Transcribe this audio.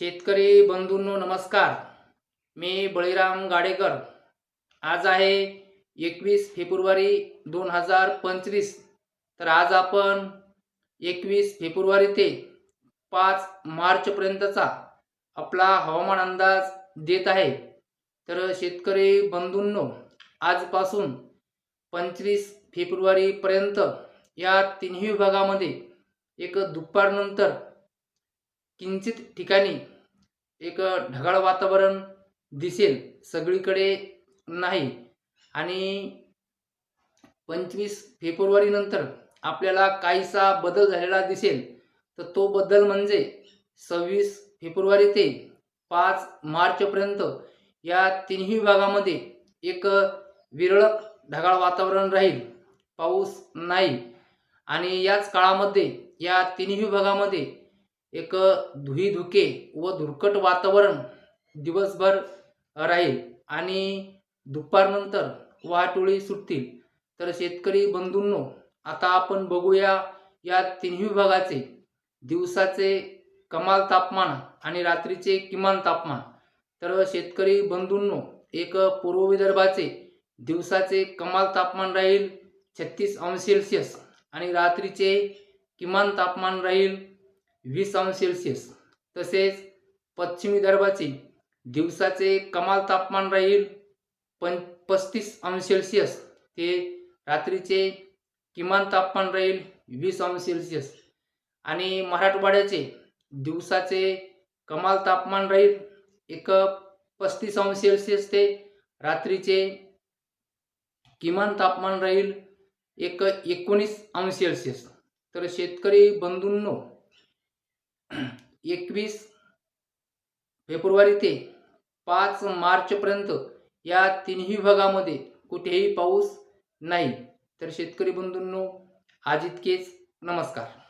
शेतकरी बंधूंनो नमस्कार. मी बळीराम गाडेकर. आज आहे एकवीस फेब्रुवारी दोन हजार पंचवीस. तर आज आपण एकवीस फेब्रुवारी ते पाच मार्चपर्यंतचा आपला हवामान अंदाज देत आहे. तर शेतकरी बंधूंनो आजपासून पंचवीस फेब्रुवारीपर्यंत या तिन्ही विभागामध्ये एक दुपारनंतर किंचित ठिकाणी एक ढगाळ वातावरण दिसेल सगळीकडे नाही. आणि पंचवीस फेब्रुवारीनंतर आपल्याला काहीसा बदल झालेला दिसेल. तर तो बदल म्हणजे सव्वीस फेब्रुवारी ते पाच मार्चपर्यंत या तिन्ही विभागामध्ये एक विरळक ढगाळ वातावरण राहील. पाऊस नाही. आणि याच काळामध्ये या तिन्ही विभागामध्ये एक धुईधुके व धुरकट वातावरण दिवसभर राहील आणि दुपारनंतर वाहतुळी सुटतील. तर शेतकरी बंधूंनो आता आपण बघूया या तिन्ही विभागाचे दिवसाचे कमाल तापमान आणि रात्रीचे किमान तापमान. तर शेतकरी बंधूंनो एक पूर्व विदर्भाचे दिवसाचे कमाल तापमान राहील छत्तीस अंश सेल्सिअस आणि रात्रीचे किमान तापमान राहील वीस अंश सेल्सिअस तसेच पश्चिम विदर्भाचे दिवसाचे कमाल तापमान राहील पं पस्तीस अंश सेल्सिअस ते रात्रीचे किमान तापमान राहील वीस अंश सेल्सिअस आणि मराठवाड्याचे दिवसाचे कमाल तापमान राहील एक पस्तीस अंश सेल्सिअस ते रात्रीचे किमान तापमान राहील एक एकोणीस अंश सेल्सिअस तर शेतकरी बंधूंनो एकवीस फेब्रुवारी ते पाच मार्चपर्यंत या तिन्ही विभागामध्ये कुठेही पाऊस नाही. तर शेतकरी बंधूंनो आज इतकेच. नमस्कार.